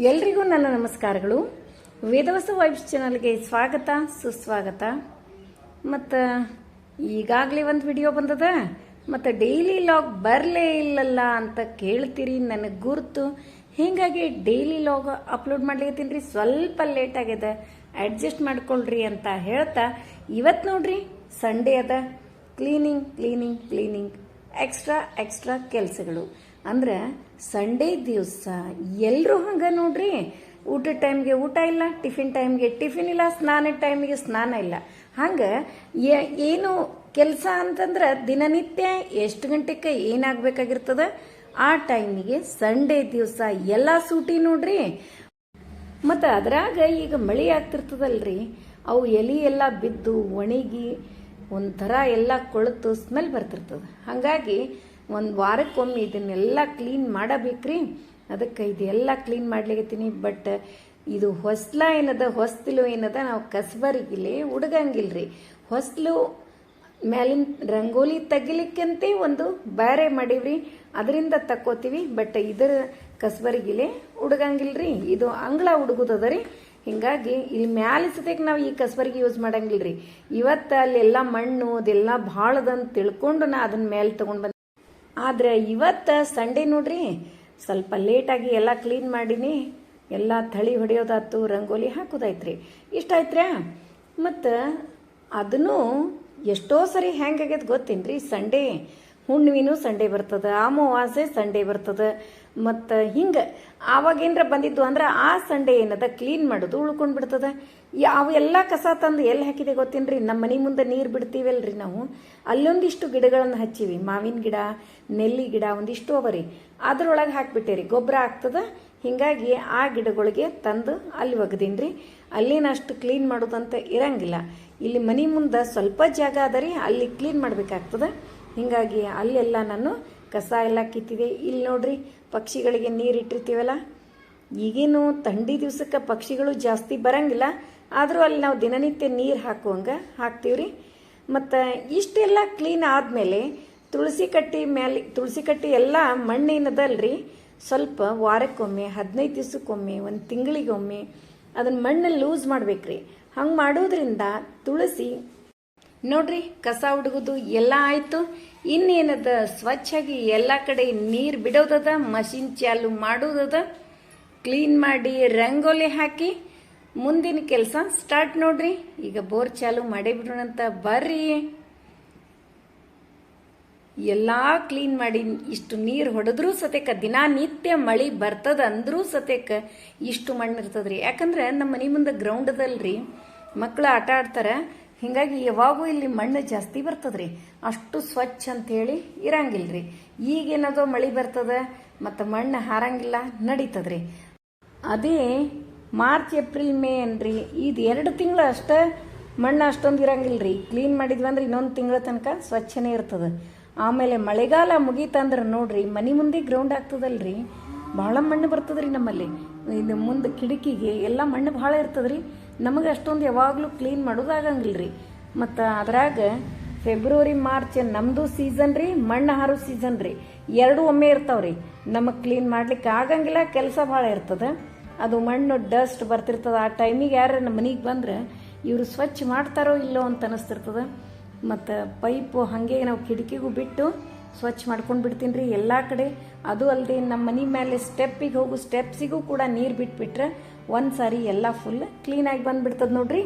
ಎಲ್ರಿಗೂ ನನ್ನ ನಮಸ್ಕಾರಗಳು. ವೇದವಸ ವೈಬ್ಸ್ ಚಾನಲ್ಗೆ ಸ್ವಾಗತ, ಸುಸ್ವಾಗತ. ಮತ್ತು ಈಗಾಗಲೇ ಒಂದು ವಿಡಿಯೋ ಬಂದದ. ಮತ್ತು ಡೈಲಿ ಲಾಗ್ ಬರಲೇ ಇಲ್ಲಲ್ಲ ಅಂತ ಕೇಳ್ತೀರಿ, ನನಗೆ ಗುರ್ತು. ಹೀಗಾಗಿ ಡೈಲಿ ಲಾಗ್ ಅಪ್ಲೋಡ್ ಮಾಡ್ಲಿಕ್ಕೆ ರೀ. ಸ್ವಲ್ಪ ಲೇಟ್ ಆಗ್ಯದ. ಅಡ್ಜಸ್ಟ್ ಮಾಡ್ಕೊಳ್ರಿ ಅಂತ ಹೇಳ್ತಾ. ಇವತ್ತು ನೋಡ್ರಿ, ಸಂಡೇ ಅದ. Cleaning cleaning cleaning. Extra extra ಕೆಲಸಗಳು. ಅಂದ್ರೆ ಸಂಡೇ ದಿವಸ ಎಲ್ಲರೂ ಹಂಗೆ ನೋಡ್ರಿ. ಊಟದ ಟೈಮ್ಗೆ ಊಟ ಇಲ್ಲ, ಟಿಫಿನ್ ಟೈಮ್ಗೆ ಟಿಫಿನ್ ಇಲ್ಲ ಸ್ನಾನದ ಟೈಮ್ಗೆ ಸ್ನಾನ ಇಲ್ಲ. ಹಂಗೆ ಏನು ಕೆಲಸ ಅಂತಂದ್ರೆ ದಿನನಿತ್ಯ ಎಷ್ಟು ಗಂಟೆಗೆ ಏನಾಗಬೇಕಾಗಿರ್ತದ? ಆ ಟೈಮಿಗೆ ಸಂಡೇ ದಿವಸ ಎಲ್ಲ ಸೂಟಿ ನೋಡ್ರಿ. ಮತ್ತು ಅದ್ರಾಗ ಈಗ ಮಳೆ ಆಗ್ತಿರ್ತದಲ್ರಿ. ಅವು ಎಲಿ ಎಲ್ಲ ಬಿದ್ದು ಒಣಗಿ ಒಂಥರ ಎಲ್ಲ ಕೊಳೆತು ಸ್ಮೆಲ್ ಬರ್ತಿರ್ತದೆ. ಹಾಗಾಗಿ ಒಂದು ವಾರಕ್ಕೊಮ್ಮೆ ಇದನ್ನೆಲ್ಲ ಕ್ಲೀನ್ ಮಾಡಬೇಕ್ರಿ? ಅದಕ್ಕೆ ಇದೆಲ್ಲ ಕ್ಲೀನ್ ಮಾಡ್ಲಿಕತ್ತೀನಿ ಬಟ್ ಇದು ಹೊಸ್ಲ ಏನದ, ಹೊಸ್ತಿಲು ಏನದ ನಾವು ಕಸಬರಿಗಿಲ್ಲಿ ಹುಡುಗಂಗಿಲ್ರಿ ಹೊಸ್ಲು ಮ್ಯಾಲಿನ ರಂಗೋಲಿ ತೆಗಿಲಿಕ್ಕಂತೆ ಒಂದು ಬ್ಯಾರೆ ಮಾಡೀವ್ರಿ. ಅದರಿಂದ ತಕ್ಕೋತೀವಿ ಬಟ್ ಇದರ ಕಸಬರಿಗಿಲೆ ಹುಡುಗಂಗಿಲ್ರಿ ಇದು ಅಂಗಳ ಹುಡುಗುದದರಿ ಹಿಂಗಾಗಿ ಇಲ್ಲಿ ಮ್ಯಾಲ ಸತೇಕ್ ನಾವು ಈ ಕಸಬರಿಗೆ ಯೂಸ್ ಮಾಡಂಗಿಲ್ರಿ. ಇವತ್ತು ಅಲ್ಲೆಲ್ಲ ಮಣ್ಣು, ಅದೆಲ್ಲ ಭಾಳದಂತ ತಿಳ್ಕೊಂಡು ನಾ ಅದನ್ನ ಮೇಲೆ ತಗೊಂಡ್ ಬಂದ ಆದ್ರೆ ಇವತ್ತು ಸಂಡೇ ನೋಡ್ರಿ, ಸ್ವಲ್ಪ ಲೇಟಾಗಿ ಎಲ್ಲ ಕ್ಲೀನ್ ಮಾಡೀನಿ. ಎಲ್ಲ ಥಳಿ ಹೊಡೆಯೋದಾಯ್ತು, ರಂಗೋಲಿ ಹಾಕೋದಾಯ್ತ್ರಿ. ಇಷ್ಟ ಆಯ್ತ್ರಾ ಮತ್ತು ಅದನ್ನು ಎಷ್ಟೋ ಸರಿ ಹೆಂಗಾಗ್ಯದ ಗೊತ್ತೇನ್ರಿ, ಸಂಡೇ. ಹುಣ್ಣಿಮೆನೂ ಸಂಡೇ ಬರ್ತದೆ, ಅಮಾವಾಸ್ಯೆ ಸಂಡೇ ಬರ್ತದೆ. ಮತ್ತು ಹಿಂಗೆ ಆವಾಗೇನರ ಬಂದಿದ್ದು ಅಂದ್ರೆ ಆ ಸಂಡೇ ಏನದ ಕ್ಲೀನ್ ಮಾಡೋದು ಉಳ್ಕೊಂಡು ಬಿಡ್ತದ ಯಾವ ಎಲ್ಲ ಕಸ ತಂದು ಎಲ್ಲಿ ಹಾಕಿದೆ ಗೊತ್ತೇನ್ರಿ? ನಮ್ಮ ಮನೆ ಮುಂದೆ ನೀರು ಬಿಡ್ತೀವಲ್ರಿ ನಾವು. ಅಲ್ಲೊಂದಿಷ್ಟು ಗಿಡಗಳನ್ನು ಹಚ್ಚಿವಿ. ಮಾವಿನ ಗಿಡ, ನೆಲ್ಲಿ ಗಿಡ ಒಂದಿಷ್ಟು ಅವರಿ. ಅದ್ರೊಳಗೆ ಹಾಕಿಬಿಟ್ಟೇರಿ. ಗೊಬ್ಬರ ಆಗ್ತದ? ಹೀಗಾಗಿ ಆ ಗಿಡಗಳಿಗೆ ತಂದು ಅಲ್ಲಿ ಒಗ್ದೀನಿ ರೀ ಅಲ್ಲಿನಷ್ಟು ಕ್ಲೀನ್ ಮಾಡೋದಂತ ಇರಂಗಿಲ್ಲ. ಇಲ್ಲಿ ಮನೆ ಮುಂದೆ ಸ್ವಲ್ಪ ಜಾಗ ಅದ ರೀ ಅಲ್ಲಿ ಕ್ಲೀನ್ ಮಾಡಬೇಕಾಗ್ತದೆ. ಹೀಗಾಗಿ ಅಲ್ಲೆಲ್ಲ ನಾನು ಕಸ ಎಲ್ಲ ಕಿತ್ತಿದೆ. ಇಲ್ಲಿ ನೋಡ್ರಿ, ಪಕ್ಷಿಗಳಿಗೆ ನೀರು ಇಟ್ಟಿರ್ತೀವಲ್ಲ? ಈಗೇನು ಥಂಡಿ ದಿವಸಕ್ಕೆ ಪಕ್ಷಿಗಳು ಜಾಸ್ತಿ ಬರಂಗಿಲ್ಲ. ಆದರೂ ಅಲ್ಲಿ ನಾವು ದಿನನಿತ್ಯ ನೀರು ಹಾಕುವಂಗೆ ಹಾಕ್ತೀವ್ರಿ. ಮತ್ತು ಇಷ್ಟೆಲ್ಲ ಕ್ಲೀನ್ ಆದಮೇಲೆ ತುಳಸಿ ಕಟ್ಟಿ ಮೇಲೆ ತುಳಸಿ ಕಟ್ಟಿ ಎಲ್ಲ ಮಣ್ಣಿನದಲ್ರಿ. ಸ್ವಲ್ಪ ವಾರಕ್ಕೊಮ್ಮೆ, ಹದಿನೈದು ದಿವಸಕ್ಕೊಮ್ಮೆ, ಒಂದು ತಿಂಗಳಿಗೊಮ್ಮೆ ಅದನ್ನು ಮಣ್ಣಲ್ಲಿ ಲೂಸ್ ಮಾಡ್ಬೇಕ್ರಿ. ಹಂಗೆ ಮಾಡೋದ್ರಿಂದ ತುಳಸಿ, ನೋಡ್ರಿ ಕಸ ಹುಡುಗುದು ಎಲ್ಲ ಆಯಿತು. ಇನ್ನೇನದ ಸ್ವಚ್ಛಾಗಿ ಎಲ್ಲ ಕಡೆ ನೀರು ಬಿಡೋದದ, ಮಷಿನ್ ಚಾಲು ಮಾಡೋದದ. ಕ್ಲೀನ್ ಮಾಡಿ ರಂಗೋಲಿ ಹಾಕಿ ಮುಂದಿನ ಕೆಲಸ ಸ್ಟಾರ್ಟ್ ನೋಡ್ರಿ. ಈಗ ಬೋರ್ ಚಾಲು ಮಾಡೇ ಬಿಡೋಣಂತ ಬರ್ರಿ. ಎಲ್ಲ ಕ್ಲೀನ್ ಮಾಡಿ ಇಷ್ಟು ನೀರು ಹೊಡೆದ್ರೂ ಸತೇಕ ದಿನನಿತ್ಯ ಮಳಿ ಬರ್ತದ ಅಂದ್ರೂ ಸತೇಕ ಇಷ್ಟು ಮಣ್ಣು ಇರ್ತದ್ರಿ. ಯಾಕಂದ್ರೆ ನಮ್ಮ ಮನೆ ಮುಂದೆ ಗ್ರೌಂಡ್ ಅದಲ್ರಿ. ಮಕ್ಕಳು ಆಟ ಆಡ್ತಾರೆ. ಹಿಂಗಾಗಿ ಯಾವಾಗೂ ಇಲ್ಲಿ ಮಣ್ಣು ಜಾಸ್ತಿ ಬರ್ತದ್ರಿ. ಅಷ್ಟು ಸ್ವಚ್ಛ ಅಂತ ಹೇಳಿ ಇರಂಗಿಲ್ರಿ. ಈಗೇನದೋ ಮಳಿ ಬರ್ತದ, ಮತ್ತು ಮಣ್ಣು ಹಾರಂಗಿಲ್ಲ, ನಡೀತದ್ರಿ. ಅದೇ ಮಾರ್ಚ್, ಏಪ್ರಿಲ್, ಮೇ ಏನ್ರಿ ಇದು ಎರಡು ತಿಂಗಳು ಅಷ್ಟೇ ಮಣ್ಣು ಅಷ್ಟೊಂದು ಇರಂಗಿಲ್ರಿ. ಕ್ಲೀನ್ ಮಾಡಿದ್ವಿ ಅಂದ್ರೆ ಇನ್ನೊಂದು ತಿಂಗಳ ತನಕ ಸ್ವಚ್ಛನೇ ಇರ್ತದೆ. ಆಮೇಲೆ ಮಳೆಗಾಲ ಮುಗೀತಂದ್ರೆ ನೋಡ್ರಿ, ಮನೆ ಮುಂದೆ ಗ್ರೌಂಡ್ ಆಗ್ತದಲ್ರಿ. ಭಾಳ ಮಣ್ಣು ಬರ್ತದ್ರಿ ನಮ್ಮಲ್ಲಿ. ಇದು ಮುಂದೆ ಕಿಟಕಿಗೆ ಎಲ್ಲ ಮಣ್ಣು ಭಾಳ ಇರ್ತದ್ರಿ. ನಮಗೆ ಅಷ್ಟೊಂದು ಯಾವಾಗಲೂ ಕ್ಲೀನ್ ಮಾಡೋದಾಗಂಗಿಲ್ರಿ ಮತ್ತು ಅದ್ರಾಗ ಫೆಬ್ರವರಿ ಮಾರ್ಚ್ ನಮ್ಮದು ಸೀಸನ್ ರೀ, ಮಣ್ಣು ಹಾರೋ ಸೀಸನ್ ರೀ. ಎರಡು ಒಮ್ಮೆ ಇರ್ತಾವ್ರಿ. ನಮಗೆ ಕ್ಲೀನ್ ಮಾಡ್ಲಿಕ್ಕೆ ಆಗಂಗಿಲ್ಲ, ಕೆಲಸ ಭಾಳ ಇರ್ತದ. ಅದು ಮಣ್ಣು ಡಸ್ಟ್ ಬರ್ತಿರ್ತದೆ. ಆ ಟೈಮಿಗೆ ಯಾರು ನಮ್ಮ ಮನೆಗೆ ಬಂದ್ರೆ ಇವರು ಸ್ವಚ್ಛ ಮಾಡ್ತಾರೋ ಇಲ್ಲೋ ಅಂತ ಅನ್ನಿಸ್ತಿರ್ತದೆ ಮತ್ತು ಪೈಪು ಹಾಗೆ ನಾವು ಕಿಟಕಿಗೂ ಬಿಟ್ಟು ಸ್ವಚ್ಛ ಮಾಡ್ಕೊಂಡು ಬಿಡ್ತೀನಿ ರೀ ಎಲ್ಲ ಕಡೆ. ಅದು ಅಲ್ಲದೆ ನಮ್ಮ ಮನೆ ಮೇಲೆ ಸ್ಟೆಪ್ಪಿಗೆ ಹೋಗು ಸ್ಟೆಪ್ಸಿಗೂ ಕೂಡ ನೀರು ಬಿಟ್ಬಿಟ್ರೆ ಒಂದು ಸಾರಿ ಎಲ್ಲ ಫುಲ್ ಕ್ಲೀನಾಗಿ ಬಂದುಬಿಡ್ತದೆ ನೋಡ್ರಿ.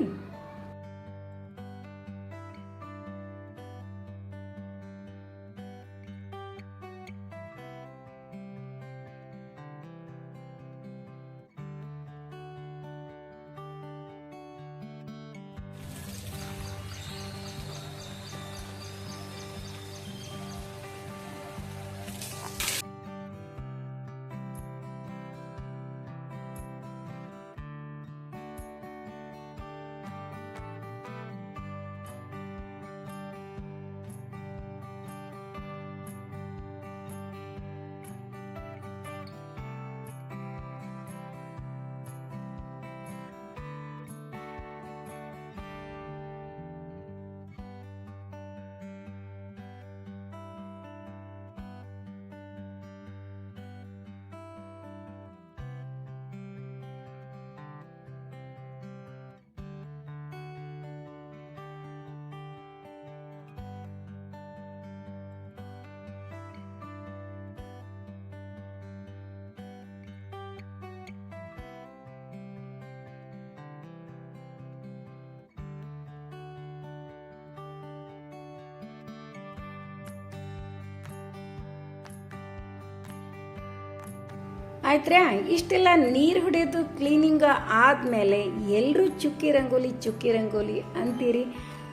ಆಯ್ತ್ರಾ, ಇಷ್ಟೆಲ್ಲ ನೀರು ಹೊಡೆಯೋದು ಕ್ಲೀನಿಂಗ್ ಆದಮೇಲೆ ಎಲ್ಲರೂ ಚುಕ್ಕಿ ರಂಗೋಲಿ ಚುಕ್ಕಿ ರಂಗೋಲಿ ಅಂತೀರಿ.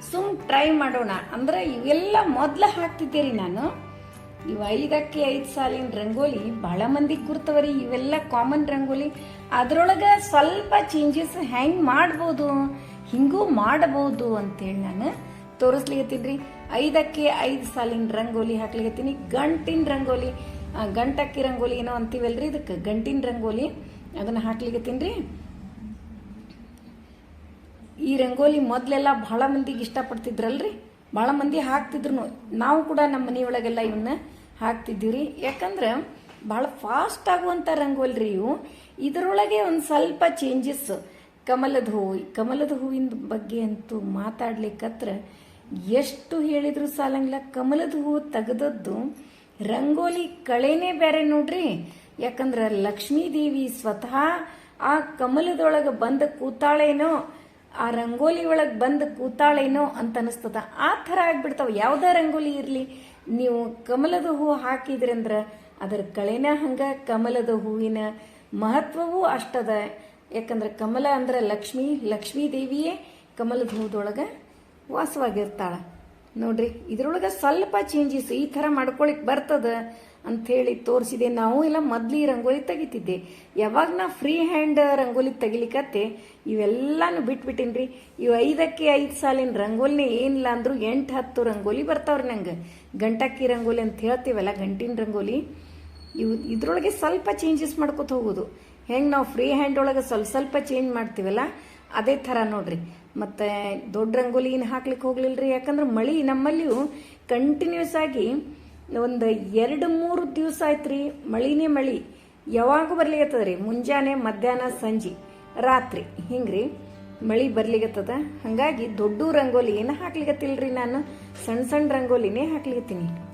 ಸುಮ್ ಟ್ರೈ ಮಾಡೋಣ. ಅಂದ್ರೆ ಇವೆಲ್ಲ ಮೊದಲು ಹಾಕ್ತಿದ್ದೀರಿ ನಾನು. ಇವು ಐದಕ್ಕೆ ಐದು ಸಾಲಿನ ರಂಗೋಲಿ ಭಾಳ ಮಂದಿ ಕುರ್ತವರಿ ಇವೆಲ್ಲ ಕಾಮನ್ ರಂಗೋಲಿ. ಅದರೊಳಗೆ ಸ್ವಲ್ಪ ಚೇಂಜಸ್ ಹೆಂಗೆ ಮಾಡ್ಬೋದು, ಹಿಂಗೂ ಮಾಡಬಹುದು ಅಂತೇಳಿ ನಾನು ತೋರಿಸ್ಲಿಕ್ಕೆ ಐದಕ್ಕೆ ಐದು ಸಾಲಿನ ರಂಗೋಲಿ ಹಾಕ್ಲಿಕತ್ತೀನಿ. ಗಂಟಿನ ರಂಗೋಲಿ. ಗಂಟಕ್ಕಿ ರಂಗೋಲಿ ಏನೋ ಅಂತೀವಲ್ರಿ ಇದಕ್ಕೆ? ಗಂಟಿನ ರಂಗೋಲಿ. ಅದನ್ನು ಹಾಕ್ಲಿಕ್ಕೆ ರೀ ಈ ರಂಗೋಲಿ ಮೊದಲೆಲ್ಲ ಭಾಳ ಮಂದಿಗೆ ಇಷ್ಟಪಡ್ತಿದ್ರಲ್ರಿ? ಭಾಳ ಮಂದಿ ಹಾಕ್ತಿದ್ರು. ನಾವು ಕೂಡ ನಮ್ಮ ಮನೆಯೊಳಗೆಲ್ಲ ಇವನ್ನ ಹಾಕ್ತಿದ್ದೀವಿ ಯಾಕಂದ್ರೆ ಭಾಳ ಫಾಸ್ಟ್ ಆಗುವಂಥ ರಂಗೋಲಿ ರೀ ಇವು. ಇದರೊಳಗೆ ಒಂದು ಸ್ವಲ್ಪ ಚೇಂಜಸ್ ಕಮಲದ ಹೂವು. ಕಮಲದ ಹೂವಿನ ಬಗ್ಗೆ ಅಂತೂ ಮಾತಾಡ್ಲಿಕ್ಕತ್ರ ಎಷ್ಟು ಹೇಳಿದ್ರು ಸಾಲಂಗಿಲ್ಲ. ಕಮಲದ ಹೂವು ತೆಗೆದದ್ದು ರಂಗೋಲಿ ಕಳೆನೇ ಬೇರೆ ನೋಡ್ರಿ. ಯಾಕಂದ್ರೆ ಲಕ್ಷ್ಮೀ ದೇವಿ ಸ್ವತಃ ಆ ಕಮಲದೊಳಗೆ ಬಂದ ಕೂತಾಳೇನೋ, ಆ ರಂಗೋಲಿ ಒಳಗೆ ಬಂದು ಕೂತಾಳೇನೋ ಅಂತ ಅನಿಸ್ತದ. ಆ ಥರ ಆಗ್ಬಿಡ್ತಾವ. ಯಾವುದೇ ರಂಗೋಲಿ ಇರಲಿ? ನೀವು ಕಮಲದ ಹೂವು ಹಾಕಿದ್ರಂದ್ರೆ ಅದರ ಕಳೆನ ಹಂಗ ಕಮಲದ ಹೂವಿನ ಮಹತ್ವವೂ ಅಷ್ಟದ. ಯಾಕಂದ್ರೆ ಕಮಲ ಅಂದ್ರೆ ಲಕ್ಷ್ಮಿ ಲಕ್ಷ್ಮೀ ದೇವಿಯೇ ಕಮಲದ ಹೂದೊಳಗೆ ವಾಸವಾಗಿರ್ತಾಳ. ನೋಡ್ರಿ, ಇದ್ರೊಳಗೆ ಸ್ವಲ್ಪ ಚೇಂಜಸ್ ಈ ಥರ ಮಾಡ್ಕೊಳಿಕ್ ಬರ್ತದ ಅಂಥೇಳಿ ತೋರಿಸಿದೆ. ನಾವು ಇಲ್ಲ ಮೊದ್ಲು ರಂಗೋಲಿ ತೆಗಿತಿದ್ದೆ. ಯಾವಾಗ ನಾ ಫ್ರೀ ಹ್ಯಾಂಡ್ ರಂಗೋಲಿ ತೆಗಿಲಿಕತ್ತೆ, ಇವೆಲ್ಲಾನು ಬಿಟ್ಬಿಟ್ಟಿನ್ರಿ. ಇವು ಐದಕ್ಕೆ ಐದು ಸಾಲಿನ ರಂಗೋಲಿನೇ ಏನಿಲ್ಲ ಅಂದ್ರೂ ಎಂಟು, ಹತ್ತು ರಂಗೋಲಿ ಬರ್ತಾವ್ರಿ ನಂಗೆ. ಗಂಟಕ್ಕಿ ರಂಗೋಲಿ ಅಂತ ಹೇಳ್ತೀವಲ್ಲ, ಗಂಟಿನ ರಂಗೋಲಿ. ಇವು ಇದ್ರೊಳಗೆ ಸ್ವಲ್ಪ ಚೇಂಜಸ್ ಮಾಡ್ಕೊತ ಹೋಗೋದು. ಹೆಂಗೆ ನಾವು ಫ್ರೀ ಹ್ಯಾಂಡ್ ಒಳಗೆ ಸ್ವಲ್ಪ ಸ್ವಲ್ಪ ಚೇಂಜ್ ಮಾಡ್ತೀವಲ್ಲ, ಅದೇ ಥರ ನೋಡ್ರಿ. ಮತ್ತು ದೊಡ್ಡ ರಂಗೋಲಿ ಏನು ಹಾಕ್ಲಿಕ್ಕೆ ರೀ ಯಾಕಂದ್ರೆ ಮಳಿ ನಮ್ಮಲ್ಲಿಯೂ ಕಂಟಿನ್ಯೂಸ್ ಆಗಿ ಒಂದು ಎರಡು ಮೂರು ದಿವಸ ಆಯ್ತು ರೀ ಮಳಿನೇ ಮಳಿ. ಯಾವಾಗೂ ಬರ್ಲಿಕತ್ತದ ರೀ ಮುಂಜಾನೆ, ಮಧ್ಯಾಹ್ನ, ಸಂಜೆ, ರಾತ್ರಿ. ಹಿಂಗ್ರಿ ಮಳಿ ಬರ್ಲಿಕತ್ತದ. ಹಾಗಾಗಿ ದೊಡ್ಡ ರಂಗೋಲಿ ಏನು ಹಾಕ್ಲಿಕತ್ತಿಲ್ರಿ ನಾನು? ಸಣ್ಣ ಸಣ್ಣ ರಂಗೋಲಿನೇ ಹಾಕ್ಲಿಕತ್ತೀನಿ.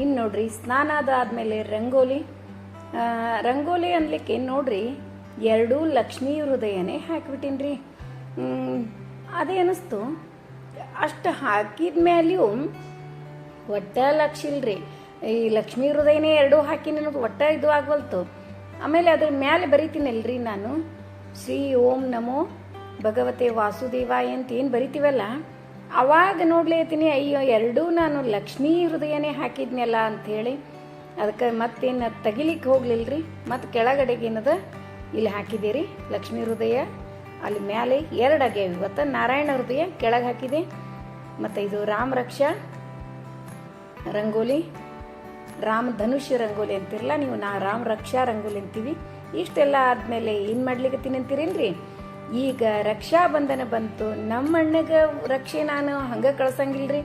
ಇನ್ನು ನೋಡ್ರಿ, ಸ್ನಾನ ಅದಾದ್ಮೇಲೆ ರಂಗೋಲಿ. ರಂಗೋಲಿ ಅನ್ಲಿಕ್ಕೆ ನೋಡ್ರಿ, ಎರಡೂ ಲಕ್ಷ್ಮೀ ಹೃದಯನೇ ಹಾಕ್ಬಿಟ್ಟಿನ್ರಿ. ಅದೇ ಅನಿಸ್ತು ಅಷ್ಟು ಹಾಕಿದ ಮೇಲೆಯೂ ಒಟ್ಟ ಲಕ್ಷ ಇಲ್ರಿ. ಈ ಲಕ್ಷ್ಮೀ ಹೃದಯನೇ ಎರಡೂ ಹಾಕಿ ನನಗೆ ಒಟ್ಟ ಇದು ಆಗ್ವಲ್ತು. ಆಮೇಲೆ ಅದ್ರ ಮ್ಯಾಲೆ ಬರಿತೀನಲ್ರಿ ನಾನು. ಶ್ರೀ ಓಂ ನಮೋ ಭಗವತೆ ವಾಸುದೇವಾಯ ಅಂತ ಏನು ಬರಿತೀವಲ್ಲ? ಅವಾಗ ನೋಡ್ಲೇತೀನಿ ಅಯ್ಯೋ, ಎರಡೂ ನಾನು ಲಕ್ಷ್ಮೀ ಹೃದಯನೇ ಹಾಕಿದ್ನಲ್ಲ ಅಂಥೇಳಿ. ಅದಕ್ಕೆ ಮತ್ತೇನು ತೆಗಿಲಿಕ್ಕೆ ರೀ ಮತ್ತು ಕೆಳಗಡೆಗೆ ಏನದ? ಇಲ್ಲಿ ಹಾಕಿದ್ದೀರಿ, ಲಕ್ಷ್ಮೀ ಹೃದಯ. ಅಲ್ಲಿ ಮ್ಯಾಲೆ ಎರಡು ಆಗ್ಯಾವ. ಇವತ್ತು ನಾರಾಯಣ ಹೃದಯ ಕೆಳಗೆ ಹಾಕಿದೆ. ಮತ್ತು ಇದು ರಾಮ ರಕ್ಷಾ ರಂಗೋಲಿ, ರಾಮ ಧನುಷ್ಯ ರಂಗೋಲಿ ಅಂತಿರಲ್ಲ ನೀವು? ನಾ ರಾಮ ರಕ್ಷಾ ರಂಗೋಲಿ ಅಂತೀವಿ. ಇಷ್ಟೆಲ್ಲ ಆದಮೇಲೆ ಏನು ಮಾಡ್ಲಿಕ್ಕೆ ಮಾಡ್ಲಿಕತ್ತೀನಿ ಅಂತೀರೇನ್ರಿ? ಈಗ ರಕ್ಷಾ ಬಂಧನ ಬಂತು. ನಮ್ಮ ಅಣ್ಣಗೆ ರಕ್ಷೆ ನಾನು ಹಂಗೆ ಕಳ್ಸಂಗಿಲ್ರಿ.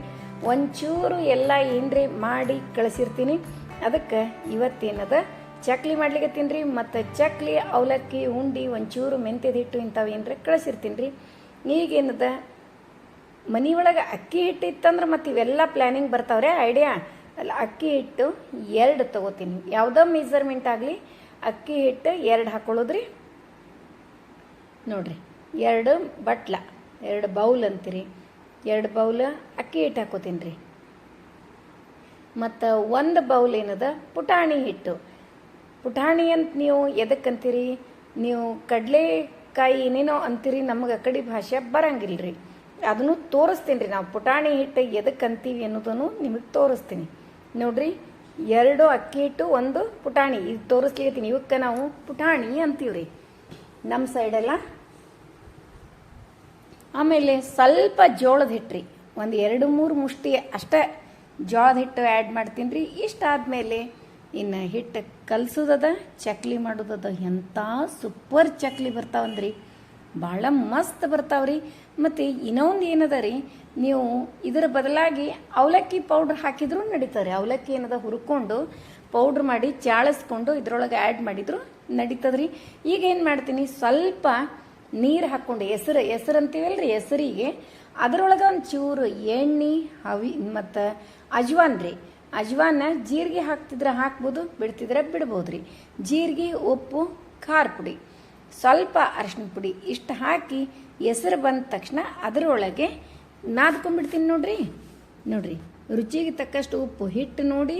ಒಂಚೂರು ಎಲ್ಲ ಏನ್ರಿ ಮಾಡಿ ಕಳಿಸಿರ್ತೀನಿ. ಅದಕ್ಕೆ ಇವತ್ತೇನದ? ಚಕ್ಲಿ ಮಾಡ್ಲಿಕ್ಕೆ ರೀ ಮತ್ತು ಚಕ್ಲಿ, ಅವಲಕ್ಕಿ, ಉಂಡಿ ಒಂಚೂರು ಮೆಂತ್ಯದ ಹಿಟ್ಟು ಇಂಥವು ಏನರ ಕಳಿಸಿರ್ತೀನಿ ರೀ ಈಗೇನದ? ಒಳಗೆ ಅಕ್ಕಿ ಹಿಟ್ಟು ಇತ್ತಂದ್ರೆ ಮತ್ತು ಇವೆಲ್ಲ ಪ್ಲ್ಯಾನಿಂಗ್ ಬರ್ತಾವ್ರೆ ಐಡಿಯಾ ಅಲ್ಲ, ಅಕ್ಕಿ ಹಿಟ್ಟು ಎರಡು ತಗೋತೀನಿ. ಯಾವುದೋ ಮೆಜರ್ಮೆಂಟ್ ಆಗಲಿ ಅಕ್ಕಿ ಹಿಟ್ಟು ಎರಡು ಹಾಕೊಳ್ಳೋದ್ರಿ. ನೋಡ್ರಿ, ಎರಡು ಬಟ್ಲ, ಎರಡು ಬೌಲ್ ಅಂತೀರಿ, ಎರಡು ಬೌಲ್ ಅಕ್ಕಿ ಹಿಟ್ಟು ಹಾಕೋತೀನಿ ರೀ ಮತ್ತು ಒಂದು ಬೌಲ್ ಏನದ? ಪುಟಾಣಿ ಹಿಟ್ಟು. ಪುಟಾಣಿ ಅಂತ ನೀವು ಎದಕ್ಕಂತೀರಿ ನೀವು ಕಡಲೆಕಾಯಿ ಏನೇನೋ ಅಂತೀರಿ, ನಮಗೆ ಆ ಕಡೆ ಭಾಷೆ ಬರಂಗಿಲ್ಲ ರೀ ಅದನ್ನು ತೋರಿಸ್ತೀನಿ ರೀ ನಾವು. ಪುಟಾಣಿ ಹಿಟ್ಟು ಎದಕ್ಕೆ ಅಂತೀವಿ ಅನ್ನೋದನ್ನು ನಿಮಗೆ ತೋರಿಸ್ತೀನಿ. ನೋಡ್ರಿ, ಎರಡು ಅಕ್ಕಿ ಹಿಟ್ಟು, ಒಂದು ಪುಟಾಣಿ. ಇದು ತೋರಿಸ್ಲಿಕ್ಕೆ ಇವಕ್ಕೆ ನಾವು ಪುಟಾಣಿ ಅಂತೀವಿ ರೀ ನಮ್ಮ ಸೈಡೆಲ್ಲ ಆಮೇಲೆ ಸ್ವಲ್ಪ ಜೋಳದ ಹಿಟ್ಟು ರೀ ಒಂದು ಎರಡು, ಮೂರು ಮುಷ್ಟಿ ಅಷ್ಟೇ ಜೋಳದ ಹಿಟ್ಟು ಆ್ಯಡ್ ಮಾಡ್ತೀನಿ ರೀ ಇಷ್ಟಾದಮೇಲೆ ಇನ್ನು ಹಿಟ್ಟು ಕಲಸೋದದ, ಚಕ್ಲಿ ಮಾಡೋದದ ಎಂಥ ಸೂಪರ್ ಚಕ್ಲಿ ಬರ್ತಾವಂದ್ರಿ. ಭಾಳ ಮಸ್ತ್ ಬರ್ತಾವ್ರಿ. ಮತ್ತು ಇನ್ನೊಂದು ಏನದ ರೀ ನೀವು ಇದರ ಬದಲಾಗಿ ಅವಲಕ್ಕಿ ಪೌಡ್ರ್ ಹಾಕಿದ್ರು ನಡೀತಾರೆ ಅವಲಕ್ಕಿ ಏನದ ಹುರ್ಕೊಂಡು ಪೌಡ್ರ್ ಮಾಡಿ ಚಾಳಿಸ್ಕೊಂಡು ಇದರೊಳಗೆ ಆ್ಯಡ್ ಮಾಡಿದ್ರು ನಡೀತದ್ರಿ. ಈಗ ಏನು ಮಾಡ್ತೀನಿ, ಸ್ವಲ್ಪ ನೀರು ಹಾಕ್ಕೊಂಡು, ಹೆಸರು ಹೆಸರು ಅಂತೀವಲ್ರಿ, ಹೆಸರಿಗೆ. ಅದರೊಳಗೆ ಒಂದು ಚೂರು ಎಣ್ಣೆ, ಹವಿ, ಮತ್ತು ಅಜ್ವಾನ್ ರೀ. ಅಜ್ವಾನ ಜೀರಿಗೆ ಹಾಕ್ತಿದ್ರೆ ಹಾಕ್ಬೋದು, ಬಿಡ್ತಿದ್ರೆ ಬಿಡ್ಬೋದು ರೀ ಜೀರಿಗೆ, ಉಪ್ಪು, ಖಾರ ಪುಡಿ. ಸ್ವಲ್ಪ ಅರಿಶಿನ ಪುಡಿ ಇಷ್ಟು ಹಾಕಿ ಹೆಸರು ಬಂದ ತಕ್ಷಣ ಅದರೊಳಗೆ ನಾದ್ಕೊಂಡ್ಬಿಡ್ತೀನಿ ನೋಡ್ರಿ. ನೋಡ್ರಿ, ರುಚಿಗೆ ತಕ್ಕಷ್ಟು ಉಪ್ಪು ಹಿಟ್ಟು ನೋಡಿ.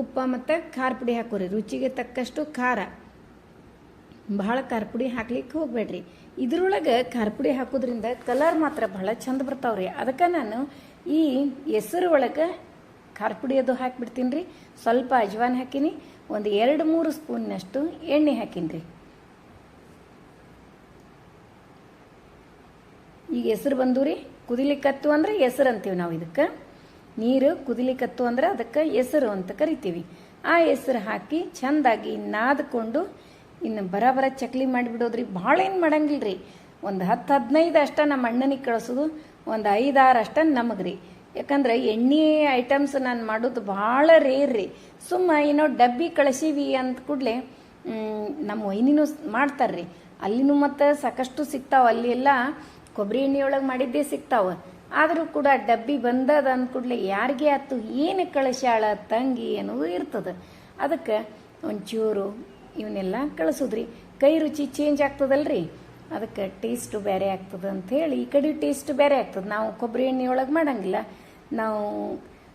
ಉಪ್ಪ ಮತ್ತು ಖಾರ ಪುಡಿ ಹಾಕೋರಿ, ರುಚಿಗೆ ತಕ್ಕಷ್ಟು ಖಾರ. ಭಾಳ ಖಾರ ಪುಡಿ ಹಾಕ್ಲಿಕ್ಕೆ ಹೋಗಬೇಡ್ರಿ. ಇದ್ರೊಳಗೆ ಖಾರ ಹಾಕೋದ್ರಿಂದ ಕಲರ್ ಮಾತ್ರ ಭಾಳ ಚಂದ ಬರ್ತಾವ್ರಿ. ಅದಕ್ಕೆ ನಾನು ಈ ಹೆಸರು ಒಳಗೆ ಖಾರ ಪುಡಿ ಅದು ಹಾಕಿಬಿಡ್ತೀನಿ ರೀ ಸ್ವಲ್ಪ ಅಜ್ವಾನ್ ಹಾಕೀನಿ, ಒಂದು ಎರಡು ಮೂರು ಸ್ಪೂನ್ನಷ್ಟು ಎಣ್ಣೆ ಹಾಕೀನಿ ರೀ ಈಗ ಹೆಸರು ಬಂದು ರೀ ಕುದಿಲಿಕ್ಕತ್ತು ಅಂದ್ರೆ ಹೆಸರು ಅಂತೀವಿ ನಾವು ಇದಕ್ಕೆ. ನೀರು ಕುದಿಲಿಕ್ಕತ್ತು ಅಂದ್ರೆ ಅದಕ್ಕೆ ಹೆಸರು ಅಂತ ಕರಿತೀವಿ. ಆ ಹೆಸರು ಹಾಕಿ ಚೆಂದಾಗಿ ನಾದ್ಕೊಂಡು ಇನ್ನು ಬರ ಚಕ್ಲಿ ಮಾಡಿಬಿಡೋದ್ರಿ ಭಾಳ ಏನು ಮಾಡಂಗಿಲ್ಲ ರೀ ಒಂದು ಹತ್ತು ಹದಿನೈದು ಅಷ್ಟ ನಮ್ಮ ಅಣ್ಣನಿಗೆ ಕಳಿಸೋದು, ಒಂದು ಐದಾರು ಅಷ್ಟ ನಮಗೆ ರೀ ಯಾಕಂದ್ರೆ ಎಣ್ಣೆ ಐಟಮ್ಸ್ ನಾನು ಮಾಡೋದು ಭಾಳ ರೇರ್ ರೀ. ಸುಮ್ಮ ಏನೋ ಡಬ್ಬಿ ಕಳಿಸೀವಿ ಅಂತ ಕೂಡಲೇ ನಮ್ಮ ವೈನಿನೂ ಮಾಡ್ತಾರೆ ರೀ ಅಲ್ಲಿನೂ ಮತ್ತು ಸಾಕಷ್ಟು ಸಿಗ್ತಾವೆ, ಅಲ್ಲಿ ಎಲ್ಲ ಕೊಬ್ಬರಿ ಎಣ್ಣೆಯೊಳಗೆ ಮಾಡಿದ್ದೇ ಸಿಗ್ತಾವೆ. ಆದರೂ ಕೂಡ ಡಬ್ಬಿ ಬಂದದ ಅಂದ ಕೂಡಲೇ ಯಾರಿಗೆ ಆತು, ಏನು ಕಳಿಸ್ಯಾಳ ತಂಗಿ ಅನ್ನೋದು ಇರ್ತದೆ. ಅದಕ್ಕೆ ಒಂಚೂರು ಇವನ್ನೆಲ್ಲ ಕಳಿಸೋದ್ರಿ. ಕೈ ರುಚಿ ಚೇಂಜ್ ಆಗ್ತದಲ್ರಿ? ಅದಕ್ಕೆ ಟೇಸ್ಟ್ ಬೇರೆ ಆಗ್ತದೆ ಅಂಥೇಳಿ ಈ ಕಡೆ ಟೇಸ್ಟ್ ಬೇರೆ ಆಗ್ತದೆ. ನಾವು ಕೊಬ್ಬರಿ ಎಣ್ಣೆ ಒಳಗೆ ಮಾಡಂಗಿಲ್ಲ. ನಾವು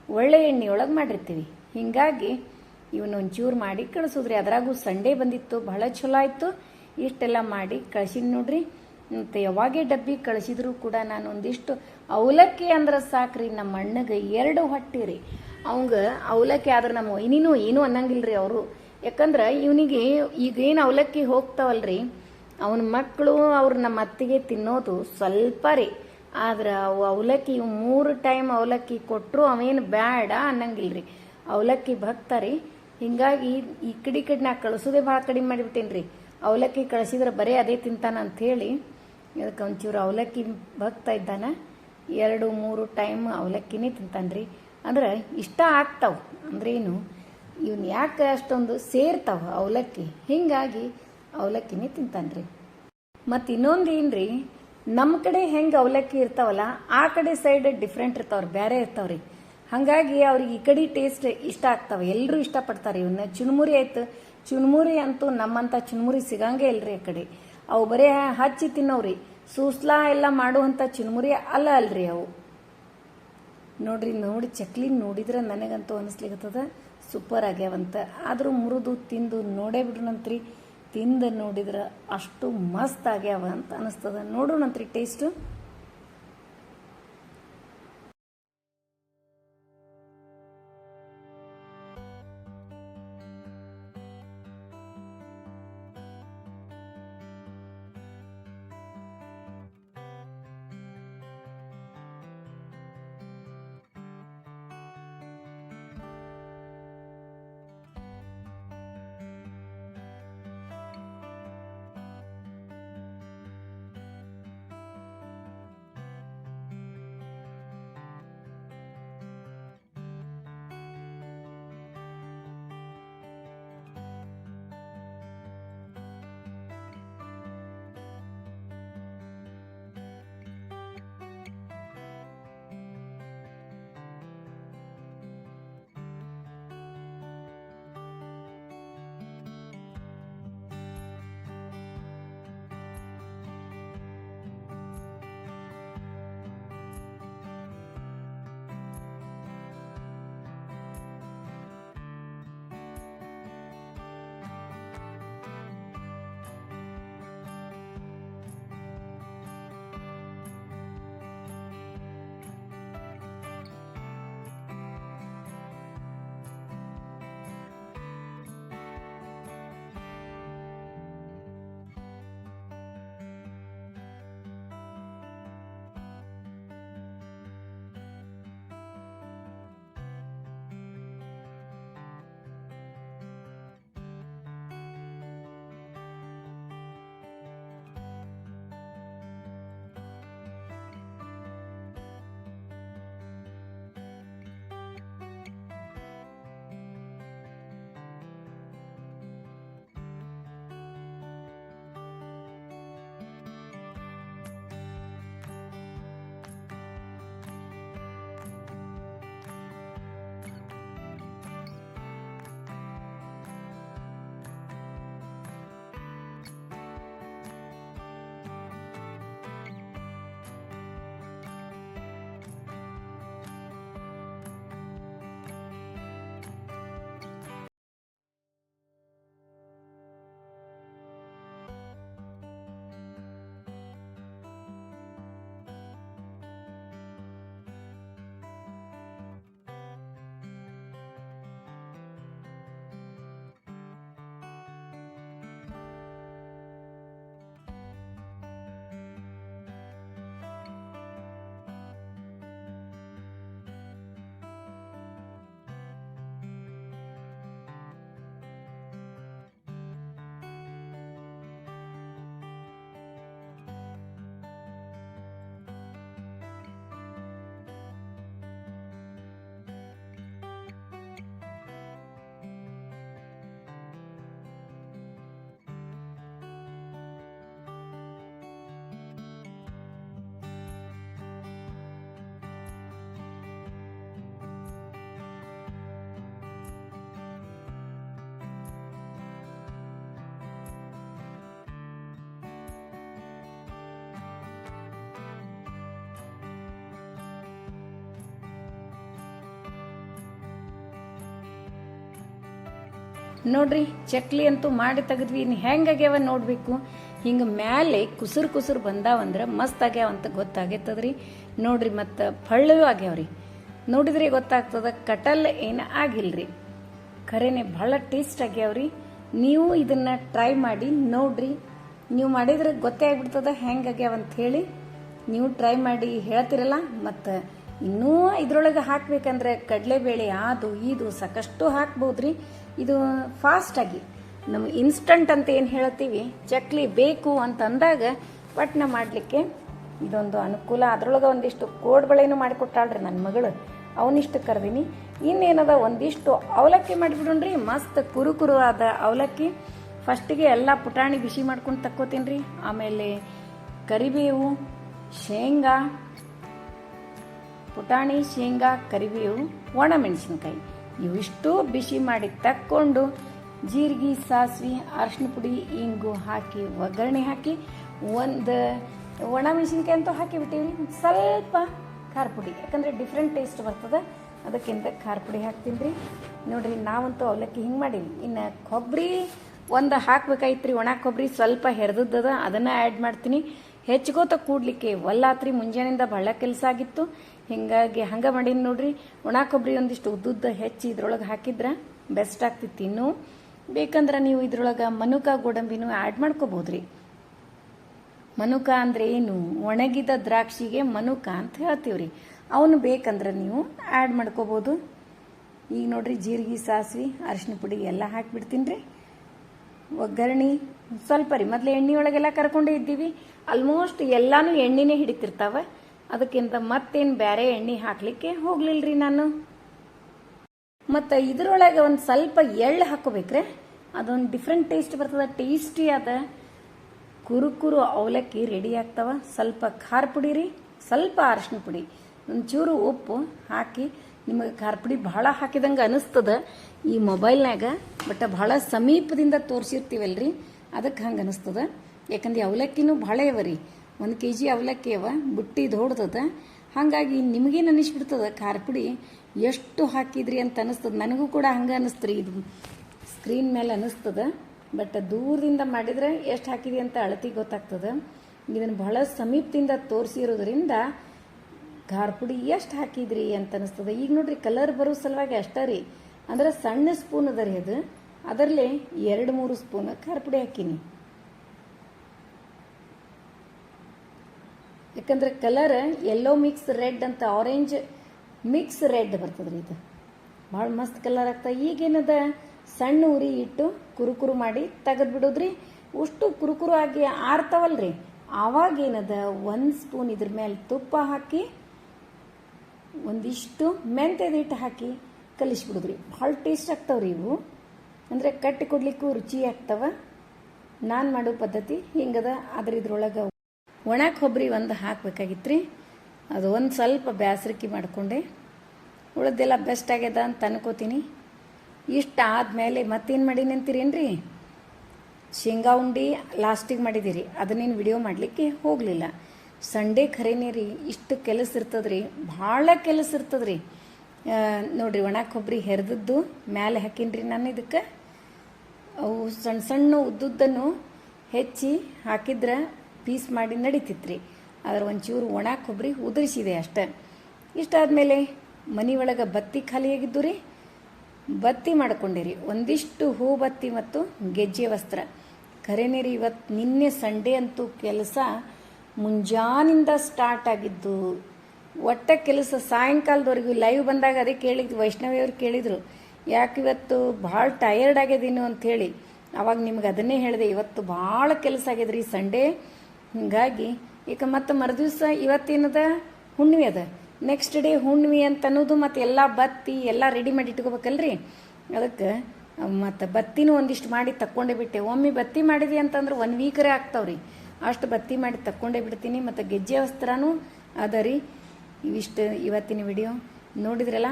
ಒಳ್ಳೆ ಎಣ್ಣೆ ಒಳಗೆ ಮಾಡಿರ್ತೀವಿ. ಹೀಗಾಗಿ ಇವನ್ನ ಒಂಚೂರು ಮಾಡಿ ಕಳಿಸೋದ್ರಿ. ಅದ್ರಾಗೂ ಸಂಡೇ ಬಂದಿತ್ತು, ಬಹಳ ಚಲೋ ಆಯಿತು. ಇಷ್ಟೆಲ್ಲ ಮಾಡಿ ಕಳ್ಸಿದ್ ನೋಡ್ರಿ. ಮತ್ತು ಯಾವಾಗೇ ಡಬ್ಬಿ ಕಳಿಸಿದ್ರು ಕೂಡ ನಾನು ಒಂದಿಷ್ಟು ಅವಲಕ್ಕಿ ಅಂದ್ರೆ ಸಾಕ್ರಿ. ನಮ್ಮ ಅಣ್ಣಗೆ ಎರಡು ಹೊಟ್ಟೆ ರೀ ಅವಂಗೆ ಅವಲಕ್ಕಿ ಆದ್ರೆ ನಮ್ಮ ಇನ್ನೇನು ಏನೂ ಅನ್ನಂಗಿಲ್ರಿ ಅವರು. ಯಾಕಂದ್ರೆ ಇವನಿಗೆ ಈಗೇನು ಅವಲಕ್ಕಿ ಹೋಗ್ತಾವಲ್ರಿ, ಅವನ ಮಕ್ಕಳು ಅವ್ರು ನಮ್ಮ ಅತ್ತಿಗೆ ತಿನ್ನೋದು ಸ್ವಲ್ಪ ರೀ. ಆದ್ರೆ ಅವು ಅವಲಕ್ಕಿ ಮೂರು ಟೈಮ್ ಅವಲಕ್ಕಿ ಕೊಟ್ಟರು ಅವೇನು ಬ್ಯಾಡ ಅನ್ನಂಗಿಲ್ರಿ. ಅವಲಕ್ಕಿ ಭಕ್ತ ರೀ. ಹಿಂಗಾಗಿ ಈ ಕಡೆ ಕಡೆ ನಾ ಕಳಿಸೋದೇ ಭಾಳ ಕಡಿಮೆ ಮಾಡಿಬಿಟ್ಟೇನಿ ರೀ ಅವಲಕ್ಕಿ ಕಳಿಸಿದ್ರೆ ಬರೀ ಅದೇ ತಿಂತಾನ ಹೇಳಿ ಅದಕ್ಕೆ ಒಂಚೂರು ಅವಲಕ್ಕಿ ಭಕ್ತ ಇದ್ದಾನ, ಎರಡು ಮೂರು ಟೈಮ್ ಅವಲಕ್ಕಿನೇ ತಿಂತಾನ್ರಿ. ಅಂದ್ರೆ ಇಷ್ಟ ಆಗ್ತಾವ. ಅಂದ್ರೇನು? ಇವನ್ ಯಾಕೆ ಅಷ್ಟೊಂದು ಸೇರ್ತಾವ ಅವಲಕ್ಕಿ? ಹಿಂಗಾಗಿ ಅವಲಕ್ಕಿನೇ ತಿಂತಾನ್ರಿ. ಮತ್ತು ಇನ್ನೊಂದು ಏನ್ರಿ ನಮ್ಮ ಕಡೆ ಹೆಂಗೆ ಅವಲಕ್ಕಿ ಇರ್ತಾವಲ್ಲ, ಆ ಕಡೆ ಸೈಡ್ ಡಿಫ್ರೆಂಟ್ ಇರ್ತಾವ್ರಿ ಬೇರೆ ಇರ್ತಾವ್ರಿ. ಹಾಗಾಗಿ ಅವ್ರಿಗೆ ಈ ಕಡೆ ಟೇಸ್ಟ್ ಇಷ್ಟ ಆಗ್ತಾವ ಎಲ್ಲರೂ ಇಷ್ಟಪಡ್ತಾರೆ ಇವನ್ನ ಚುನ್ಮುರಿ ಆಯ್ತು, ಚುನ್ಮುರಿ ಅಂತೂ ನಮ್ಮಂಥ ಚುನ್ಮುರಿ ಸಿಗಂಗೇ ಇಲ್ರಿ ಆ ಕಡೆ. ಅವು ಬರೀ ಹಚ್ಚಿ ತಿನ್ನೋರಿ ಸೂಸ್ಲಾ ಎಲ್ಲ ಮಾಡುವಂಥ ಚುನ್ಮುರಿ ಅಲ್ಲ ಅಲ್ರಿ ಅವು. ನೋಡ್ರಿ, ನೋಡಿ, ಚಕ್ಲಿ ನೋಡಿದ್ರೆ ನನಗಂತೂ ಅನಿಸ್ಲಿಕ್ಕತ್ತದ ಸೂಪರ್ ಆಗ್ಯಾವಂತ ಆದರೂ ಮುರಿದು ತಿಂದು ನೋಡೇ ಬಿಡ್ರಿ ತಿಂದು ನೋಡಿದ್ರೆ ಅಷ್ಟು ಮಸ್ತ್ ಆಗ್ಯಾವ ಅಂತ ಅನಿಸ್ತದ. ನೋಡೋಣಂತ್ರಿ ಟೇಸ್ಟು ನೋಡ್ರಿ, ಚಕ್ಲಿ ಅಂತೂ ಮಾಡಿ ತೆಗೆದ್ವಿ, ಇನ್ನು ಹೆಂಗಾಗ್ಯಾವ ನೋಡಬೇಕು. ಹಿಂಗೆ ಮ್ಯಾಲೆ ಕುಸುರು ಕುಸುರು ಬಂದಾವಂದ್ರೆ ಮಸ್ತ್ ಆಗ್ಯಾವ ಅಂತ ಗೊತ್ತಾಗೈತದ್ರಿ. ನೋಡ್ರಿ, ಮತ್ತು ಫಳ್ಳೂ ಆಗ್ಯಾವ್ರಿ. ನೋಡಿದ್ರಿ ಗೊತ್ತಾಗ್ತದ, ಕಟಲ್ ಏನು ಆಗಿಲ್ಲರಿ ಖರೇನೆ ಭಾಳ ಟೇಸ್ಟ್ ಆಗ್ಯಾವ್ರಿ. ನೀವು ಇದನ್ನು ಟ್ರೈ ಮಾಡಿ ನೋಡ್ರಿ. ನೀವು ಮಾಡಿದ್ರೆ ಗೊತ್ತೇ ಆಗ್ಬಿಡ್ತದ ಹೆಂಗಾಗ್ಯಾವ ಅಂತ ಹೇಳಿ. ನೀವು ಟ್ರೈ ಮಾಡಿ ಹೇಳ್ತಿರಲ್ಲ, ಮತ್ತು ಇನ್ನೂ ಇದ್ರೊಳಗೆ ಹಾಕ್ಬೇಕಂದ್ರೆ ಕಡಲೆಬೇಳೆ ಅದು ಇದು ಸಾಕಷ್ಟು ಹಾಕ್ಬೋದ್ರಿ. ಇದು ಫಾಸ್ಟಾಗಿ ನಮ್ಮ ಇನ್ಸ್ಟಂಟ್ ಅಂತ ಏನು ಹೇಳ್ತೀವಿ? ಚಕ್ಲಿ ಬೇಕು ಅಂತ ಅಂದಾಗ ಪಟ್ನ ಮಾಡಲಿಕ್ಕೆ ಇದೊಂದು ಅನುಕೂಲ. ಅದ್ರೊಳಗೆ ಒಂದಿಷ್ಟು ಕೋಡ್ಬಳೆನೂ ಮಾಡಿಕೊಟ್ಟಾಳ್ರಿ ನನ್ನ ಮಗಳು. ಅವನಿಷ್ಟು ಕರ್ದೀನಿ. ಇನ್ನೇನದ? ಒಂದಿಷ್ಟು ಅವಲಕ್ಕಿ ಮಾಡಿಬಿಡೋಣ್ರಿ. ಮಸ್ತ್ ಕುರು ಕುರು ಆದ ಅವಲಕ್ಕಿ. ಫಸ್ಟಿಗೆ ಎಲ್ಲ ಪುಟಾಣಿ ಬಿಸಿ ಮಾಡ್ಕೊಂಡು ತಕ್ಕೋತೀನಿ ರೀ ಆಮೇಲೆ ಕರಿಬೇವು, ಶೇಂಗಾ, ಪುಟಾಣಿ, ಶೇಂಗಾ, ಕರಿಬೇವು ಒಣಮೆಣಸಿನ್ಕಾಯಿ ಇವಿಷ್ಟು ಬಿಸಿ ಮಾಡಿ ತಕ್ಕೊಂಡು ಜೀರಿಗೆ, ಸಾಸಿವೆ ಅರಶಿನ ಪುಡಿ, ಇಂಗು ಹಾಕಿ, ಒಗ್ಗರಣೆ ಹಾಕಿ, ಒಂದು ಒಣಮೆಣಸಿನ್ಕಾಯಿ ಅಂತೂ ಹಾಕಿ ಬಿಟ್ಟಿವಿ. ಸ್ವಲ್ಪ ಖಾರ ಪುಡಿ. ಯಾಕಂದರೆ ಡಿಫ್ರೆಂಟ್ ಟೇಸ್ಟ್ ಬರ್ತದೆ. ಅದಕ್ಕಿಂತ ಖಾರ ಪುಡಿ ಹಾಕ್ತೀನಿ ರೀ ನೋಡಿರಿ, ನಾವಂತೂ ಅವಲಕ್ಕಿ ಹಿಂಗೆ ಮಾಡೀವಿ. ಇನ್ನು ಕೊಬ್ಬರಿ ಒಂದು ಹಾಕ್ಬೇಕಾಯ್ತು ರೀ ಒಣ ಕೊಬ್ಬರಿ ಸ್ವಲ್ಪ ಹೆರ್ದದ್ದದ. ಅದನ್ನು ಆ್ಯಡ್ ಮಾಡ್ತೀನಿ. ಹೆಚ್ಕೋತ ಕೂಡ್ಲಿಕ್ಕೆ ಒಲ್ಲಾತ್ರಿ ಮುಂಜಾನೆಯಿಂದ ಬಹಳ ಕೆಲಸ ಆಗಿತ್ತು. ಹಿಂಗಾಗಿ ಹಂಗೆ ಮಾಡೀನಿ ನೋಡ್ರಿ, ಒಣ ಕೊಬ್ಬರಿ ಒಂದಿಷ್ಟು ಉದ್ದುದ್ದ ಹೆಚ್ಚಿ ಇದ್ರೊಳಗೆ ಹಾಕಿದ್ರೆ ಬೆಸ್ಟ್ ಆಗ್ತಿತ್ತು ಇನ್ನು. ಬೇಕಂದ್ರೆ ನೀವು ಇದ್ರೊಳಗೆ ಮನುಕ ಗೋಡಂಬಿನೂ ಆ್ಯಡ್ ಮಾಡ್ಕೋಬೋದ್ರಿ. ಮನುಕ ಅಂದ್ರೆ ಏನು? ಒಣಗಿದ ದ್ರಾಕ್ಷಿಗೆ ಮನುಕ ಅಂತ ಹೇಳ್ತೀವ್ರಿ. ಅವನು ಬೇಕಂದ್ರೆ ನೀವು ಆ್ಯಡ್ ಮಾಡ್ಕೋಬೋದು. ಈಗ ನೋಡ್ರಿ, ಜೀರಿಗೆ, ಸಾಸಿವೆ ಅರಿಶಿನ ಪುಡಿ ಎಲ್ಲ ಹಾಕಿಬಿಡ್ತೀನಿ ರೀ ಒಗ್ಗರಣೆ ಸ್ವಲ್ಪ ರೀ. ಮೊದಲು ಎಣ್ಣೆ ಒಳಗೆಲ್ಲ ಕರ್ಕೊಂಡೇ ಇದ್ದೀವಿ. ಆಲ್ಮೋಸ್ಟ್ ಎಲ್ಲಾನು ಎಣ್ಣೆನೇ ಹಿಡಿತಿರ್ತಾವ. ಅದಕ್ಕಿಂತ ಮತ್ತೇನು ಬೇರೆ ಎಣ್ಣೆ ಹಾಕ್ಲಿಕ್ಕೆ ಹೋಗ್ಲಿಲ್ರಿ ನಾನು. ಮತ್ತು ಇದರೊಳಗೆ ಒಂದು ಸ್ವಲ್ಪ ಎಳ್ಳು ಹಾಕೋಬೇಕ್ರೆ ಅದೊಂದು ಡಿಫ್ರೆಂಟ್ ಟೇಸ್ಟ್ ಬರ್ತದ. ಟೇಸ್ಟಿ ಅದ ಕುರುಕುರು ಅವಲಕ್ಕಿ ರೆಡಿ ಆಗ್ತಾವ. ಸ್ವಲ್ಪ ಖಾರ ಪುಡಿ ರೀ. ಸ್ವಲ್ಪ ಅರಿಶಿನ ಪುಡಿ. ಒಂಚೂರು ಉಪ್ಪು ಹಾಕಿ ನಿಮಗೆ ಖಾರ ಬಹಳ ಹಾಕಿದಂಗೆ ಅನಿಸ್ತದ. ಈ ಮೊಬೈಲ್ನಾಗ ಬಟ್ ಭಾಳ ಸಮೀಪದಿಂದ ತೋರಿಸಿರ್ತೀವಲ್ರಿ ಅದಕ್ಕೆ ಹಂಗೆ ಅನಿಸ್ತದ. ಯಾಕಂದ್ರೆ ಅವಲಕ್ಕಿನೂ ಭಾಳ ಇವ ರೀ. ಒಂದು ಕೆ ಜಿ ಅವಲಕ್ಕಿ ಅವ ಬುಟ್ಟಿ ದೊಡ್ಡದ ಹಾಗಾಗಿ ನಿಮಗೇನು ಅನಿಸ್ಬಿಡ್ತದ ಖಾರ ಎಷ್ಟು ಹಾಕಿದ್ರಿ ಅಂತ ಅನಿಸ್ತದೆ. ನನಗೂ ಕೂಡ ಹಂಗೆ ಅನಿಸ್ತ್ರಿ ಇದು ಸ್ಕ್ರೀನ್ ಮೇಲೆ ಅನಿಸ್ತದ. ಬಟ್ ದೂರದಿಂದ ಮಾಡಿದ್ರೆ ಎಷ್ಟು ಹಾಕಿದ್ರಿ ಅಂತ ಅಳತಿ ಗೊತ್ತಾಗ್ತದ. ಇದನ್ನು ಬಹಳ ಸಮೀಪದಿಂದ ತೋರಿಸಿರೋದ್ರಿಂದ ಖಾರ ಪುಡಿ ಎಷ್ಟು ಹಾಕಿದ್ರಿ ಅಂತ ಅನಿಸ್ತದೆ. ಈಗ ನೋಡ್ರಿ ಕಲರ್ ಬರೋ ಸಲುವಾಗಿ ಅಷ್ಟೇ ರೀ. ಅಂದ್ರೆ ಸಣ್ಣ ಸ್ಪೂನ್ ಅದ ರೀ ಅದು. ಅದರಲ್ಲಿ ಎರಡು, ಮೂರು ಸ್ಪೂನ್ ಖಾರ ಪುಡಿ ಹಾಕೀನಿ. ಯಾಕಂದ್ರೆ ಕಲರ್ ಎಲ್ಲೋ ಮಿಕ್ಸ್ ರೆಡ್ ಅಂತ ಆರೆಂಜ್ ಮಿಕ್ಸ್ ರೆಡ್ ಬರ್ತದ್ರಿ ಇದು. ಭಾಳ ಮಸ್ತ್ ಕಲರ್ ಆಗ್ತಾ ಈಗೇನದ ಸಣ್ಣ ಉರಿ ಇಟ್ಟು ಕುರುಕುರು ಮಾಡಿ ತೆಗೆದು ಬಿಡೋದ್ರಿ. ಅಷ್ಟು ಕುರುಕುರು ಆಗಿ ಆರ್ತಾವಲ್ರಿ. ಆವಾಗ ಏನದ ಒಂದು ಸ್ಪೂನ್ ಇದ್ರ ಮೇಲೆ ತುಪ್ಪ ಹಾಕಿ ಒಂದಿಷ್ಟು ಮೆಂತ್ಯದ ಹಿಟ್ಟು ಹಾಕಿ ಕಲಿಸ್ಬಿಡುದ್ರಿ. ಭಾಳ ಟೇಸ್ಟ್ ಆಗ್ತಾವ್ರಿ ಇವು. ಅಂದರೆ ಕಟ್ಟಿ ಕೊಡಲಿಕ್ಕೂ ರುಚಿ ಆಗ್ತಾವ. ನಾನು ಮಾಡೋ ಪದ್ಧತಿ ಹಿಂಗದ ಆದ್ರೆ ಇದ್ರೊಳಗೆ ಒಣ ಕೊಬ್ಬರಿ ಒಂದು ಹಾಕ್ಬೇಕಾಗಿತ್ತು ರೀ ಅದು ಒಂದು ಸ್ವಲ್ಪ ಬ್ಯಾಸರಿಕೆ ಮಾಡಿಕೊಂಡೆ. ಉಳಿದೆಲ್ಲ ಬೆಸ್ಟ್ ಆಗ್ಯದ ಅಂತ ಅನ್ಕೋತೀನಿ. ಇಷ್ಟ ಆದಮೇಲೆ ಮತ್ತೇನು ಮಾಡೀನಿ ಅಂತೀರೇನ್ರಿ? ಶೇಂಗಾ ಉಂಡಿ ಲಾಸ್ಟಿಗೆ ಮಾಡಿದ್ದೀರಿ. ಅದನ್ನೇನು ವಿಡಿಯೋ ಮಾಡಲಿಕ್ಕೆ ಹೋಗಲಿಲ್ಲ. ಸಂಡೇ ಖರೇನೇ ರೀ, ಇಷ್ಟು ಕೆಲಸ ಇರ್ತದ್ರಿ, ಭಾಳ ಕೆಲಸ ಇರ್ತದ್ರಿ. ನೋಡ್ರಿ ಒಣ ಕೊಬ್ಬರಿ ಹೆರ್ದದ್ದು, ಮ್ಯಾಲೆ ಹಾಕೀನಿ ನಾನು ಇದಕ್ಕೆ. ಅವು ಸಣ್ಣ ಸಣ್ಣ ಉದ್ದುದ್ದನ್ನು ಹೆಚ್ಚಿ ಹಾಕಿದ್ರೆ ಪೀಸ್ ಮಾಡಿ ನಡೀತಿತ್ರಿ. ಆದ್ರೆ ಒಂಚೂರು ಒಣ ಕೊಬ್ಬರಿ ಉದುರಿಸಿದೆ ಅಷ್ಟೆ. ಇಷ್ಟಾದಮೇಲೆ ಮನೆ ಒಳಗೆ ಬತ್ತಿ ಖಾಲಿಯಾಗಿದ್ದು ರೀ. ಬತ್ತಿ ಮಾಡ್ಕೊಂಡಿರಿ, ಒಂದಿಷ್ಟು ಹೂ ಬತ್ತಿ ಮತ್ತು ಗೆಜ್ಜೆ ವಸ್ತ್ರ. ಖರೇನೇ ರೀ ಇವತ್ತು ನಿನ್ನೆ ಸಂಡೇ ಅಂತೂ ಕೆಲಸ ಮುಂಜಾನಿಂದ ಸ್ಟಾರ್ಟ್ ಆಗಿದ್ದು, ಒಟ್ಟ ಕೆಲಸ ಸಾಯಂಕಾಲದವರೆಗೂ ಲೈವ್ ಬಂದಾಗ ಅದೇ ವೈಷ್ಣವಿ ವೈಷ್ಣವಿಯವ್ರು ಕೇಳಿದರು, ಯಾಕೆ ಇವತ್ತು ಭಾಳ ಟಯರ್ಡ್ ಆಗ್ಯದೇನು ಅಂಥೇಳಿ. ಅವಾಗ ನಿಮ್ಗೆ ಅದನ್ನೇ ಹೇಳಿದೆ, ಇವತ್ತು ಭಾಳ ಕೆಲಸ ಆಗ್ಯದ್ರಿ ಸಂಡೇ ಹೀಗಾಗಿ, ಈಗ ಮತ್ತೆ ಮರುದಿವ್ಸ ಇವತ್ತೇನದ? ಹುಣ್ಣಿಮೆ ಅದ. ನೆಕ್ಸ್ಟ್ ಡೇ ಹುಣ್ಣಿಮೆ ಅಂತ ಅನ್ನೋದು ಮತ್ತು ಎಲ್ಲ ಬತ್ತಿ ಎಲ್ಲ ರೆಡಿ ಮಾಡಿ ಇಟ್ಕೋಬೇಕಲ್ರಿ? ಅದಕ್ಕೆ, ಮತ್ತು ಬತ್ತಿನೂ ಒಂದಿಷ್ಟು ಮಾಡಿ ತಕ್ಕೊಂಡೇ ಬಿಟ್ಟೆ. ಒಮ್ಮೆ ಬತ್ತಿ ಮಾಡಿದ್ವಿ ಅಂತಂದ್ರೆ ಒನ್ ವೀಕರೇ ಆಗ್ತಾವ್ರಿ. ಅಷ್ಟು ಬತ್ತಿ ಮಾಡಿ ತಕ್ಕೊಂಡೇ ಬಿಡ್ತೀನಿ, ಮತ್ತು ಗೆಜ್ಜೆ ವಸ್ತ್ರನೂ ಅದ ರೀ. ಇವಿಷ್ಟು ಇವತ್ತಿನ ವಿಡಿಯೋ. ನೋಡಿದ್ರಲ್ಲ,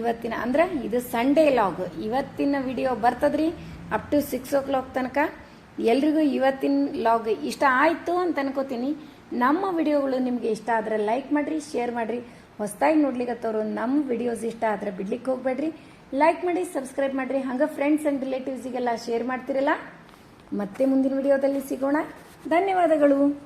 ಇವತ್ತಿನ, ಅಂದ್ರೆ ಇದು ಸಂಡೇ ಲಾಗ್ ಇವತ್ತಿನ ವಿಡಿಯೋ ಬರ್ತದ್ರಿ up to six o'clock ತನಕ. ಎಲ್ರಿಗೂ ಇವತ್ತಿನ ಲಾಗ್ ಇಷ್ಟ ಆಯಿತು ಅಂತ ಅನ್ಕೋತೀನಿ. ನಮ್ಮ ವಿಡಿಯೋಗಳು ನಿಮಗೆ ಇಷ್ಟ ಆದರೆ ಲೈಕ್ ಮಾಡಿರಿ ಶೇರ್ ಮಾಡಿರಿ. ಹೊಸದಾಗಿ ನೋಡ್ಲಿಕ್ಕತ್ತವ್ರು ನಮ್ಮ ವಿಡಿಯೋಸ್ ಇಷ್ಟ ಆದರೆ ಬಿಡ್ಲಿಕ್ಕೆ ಹೋಗ್ಬೇಡ್ರಿ. ಲೈಕ್ ಮಾಡಿ ಸಬ್ಸ್ಕ್ರೈಬ್ ಮಾಡಿರಿ. ಹಂಗೆ ಫ್ರೆಂಡ್ಸ್ ಆ್ಯಂಡ್ ರಿಲೇಟಿವ್ಸಿಗೆಲ್ಲ ಶೇರ್ ಮಾಡ್ತಿರಲ್ಲ. ಮತ್ತೆ ಮುಂದಿನ ವಿಡಿಯೋದಲ್ಲಿ ಸಿಗೋಣ. ಧನ್ಯವಾದಗಳು.